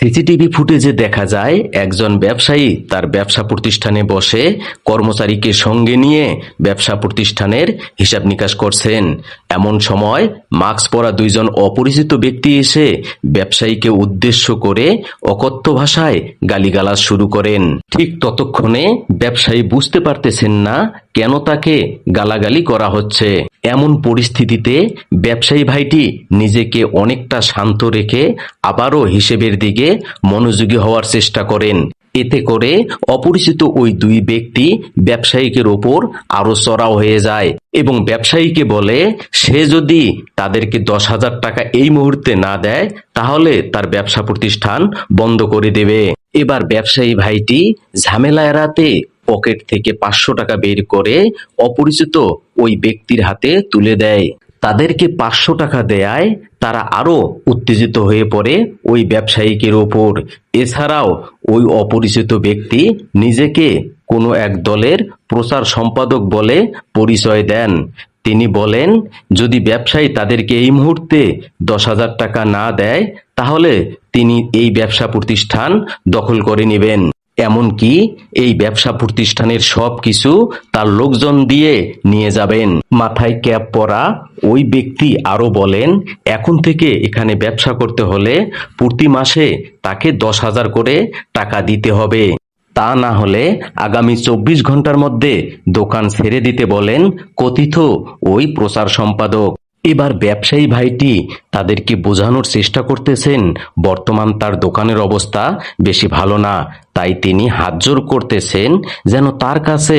CCTV ফুটেজে দেখা যায়, একজন ব্যবসায়ী তার ব্যবসা প্রতিষ্ঠানে বসে কর্মচারীকে সঙ্গে নিয়ে ব্যবসা প্রতিষ্ঠানের হিসাব নিকাশ করছেন। এমন সময় মাস্ক পরা দুইজন অপরিচিত ব্যক্তি এসে ব্যবসায়ীকে উদ্দেশ্য করে অকথ্য ভাষায় গালিগালাজ শুরু করেন। ঠিক ততক্ষণে ব্যবসায়ী বুঝতে পারতেছেন না কেন তাকে গালাগালি করা হচ্ছে। এমন পরিস্থিতিতে ব্যবসায়ী ভাইটি নিজেকে অনেকটা শান্ত রেখে আবারও হিসেবের দিকে মনোযোগী হওয়ার চেষ্টা করেন। এতে করে অপরিচিত ওই দুই ব্যক্তি ব্যবসায়িকের ওপর আরও চড়াও হয়ে যায় এবং ব্যবসায়ীকে বলে, সে যদি তাদেরকে দশ হাজার টাকা এই মুহূর্তে না দেয়, তাহলে তার ব্যবসা প্রতিষ্ঠান বন্ধ করে দেবে। এবার ব্যবসায়ী ভাইটি ঝামেলা এড়াতে পকেট থেকে পাঁচশো টাকা বের করে অপরিচিত ওই ব্যক্তির হাতে তুলে দেয়। তাদেরকে পাঁচশো টাকা দেয়ায় তারা আরও উত্তেজিত হয়ে পড়ে ওই ব্যবসায়িকের ওপর। এছাড়াও ওই অপরিচিত ব্যক্তি নিজেকে কোনো এক দলের প্রচার সম্পাদক বলে পরিচয় দেন। তিনি বলেন, যদি ব্যবসায়ী তাদেরকে এই মুহূর্তে দশ হাজার টাকা না দেয়, তাহলে তিনি এই ব্যবসা প্রতিষ্ঠান দখল করে নেবেন। এমনকি এই ব্যবসা প্রতিষ্ঠানের সব কিছু তার লোকজন দিয়ে নিয়ে যাবেন। মাথায় ক্যাপ পরা ওই ব্যক্তি আরও বলেন, এখন থেকে এখানে ব্যবসা করতে হলে প্রতি মাসে তাকে দশ হাজার করে টাকা দিতে হবে। তা না হলে আগামী চব্বিশ ঘণ্টার মধ্যে দোকান ছেড়ে দিতে বলেন কথিত ওই প্রচার সম্পাদক। এবার ব্যবসায়ী ভাইটি তাদেরকে বোঝানোর চেষ্টা করতেছেন, বর্তমান তার দোকানের অবস্থা বেশি ভালো না, তাই তিনি হাতজোর করতেছেন যেন তার কাছে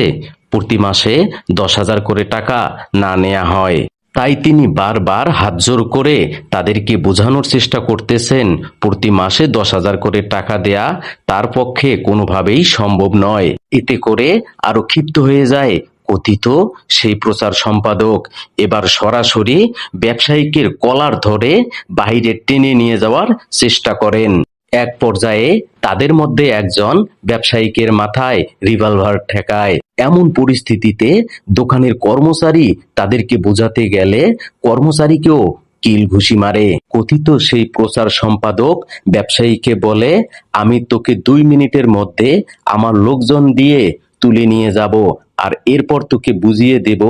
প্রতি মাসে দশ হাজার করে টাকা না নেওয়া হয়। তাই তিনি বারবার হাতজোর করে তাদেরকে বোঝানোর চেষ্টা করতেছেন, প্রতি মাসে দশ হাজার করে টাকা দেয়া তার পক্ষে কোনোভাবেই সম্ভব নয়। এতে করে আরও ক্ষিপ্ত হয়ে যায় কথিত, সেই প্রচার সম্পাদক এবার সরাসরি ব্যবসায়িকের কলার ধরে বাইরে টেনে নিয়ে যাওয়ার চেষ্টা করেন। এক পর্যায়ে তাদের মধ্যে একজন ব্যবসায়িকের মাথায় রিভলভার ঠেকায়। এমন পরিস্থিতিতে দোকানের কর্মচারী তাদেরকে বোঝাতে গেলে কর্মচারীকেও কিল ঘুষি মারে। কথিত সেই প্রচার সম্পাদক ব্যবসায়ীকে বলে, আমি তোকে দুই মিনিটের মধ্যে আমার লোকজন দিয়ে তুলে নিয়ে যাব। আর এরপর তোকে বুঝিয়ে দেব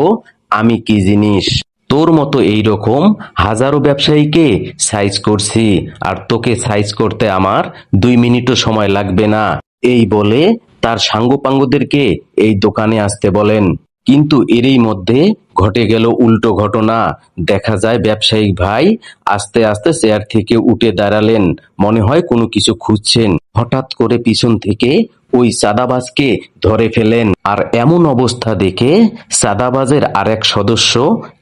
আমি কি জিনিস। তোর মতো এই রকম হাজারো ব্যবসায়ীকে সাইজ করছি আর তোকে সাইজ করতে আমার দুই মিনিটও সময় লাগবে না। এই বলে তার সাঙ্গপাঙ্গদেরকে এই দোকানে আসতে বলেন। কিন্তু এরই মধ্যে ঘটে গেল উল্টো ঘটনা। দেখা যায় ব্যবসায়িক ভাই আস্তে আস্তে চেয়ার থেকে উঠে দাঁড়ালেন। মনে হয় কোনো কিছু খুঁজছেন। হঠাৎ করে পিছন থেকে ওই সাদাবাজকে ধরে ফেলেন। আর এমন অবস্থা দেখে সাদাবাজের আরেক সদস্য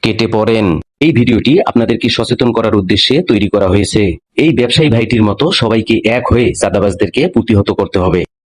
কেটে পড়েন। এই ভিডিওটি আপনাদেরকে সচেতন করার উদ্দেশ্যে তৈরি করা হয়েছে। এই ব্যবসায়ী ভাইটির মতো সবাইকে এক হয়ে সাদাবাজদেরকে প্রতিহত করতে হবে।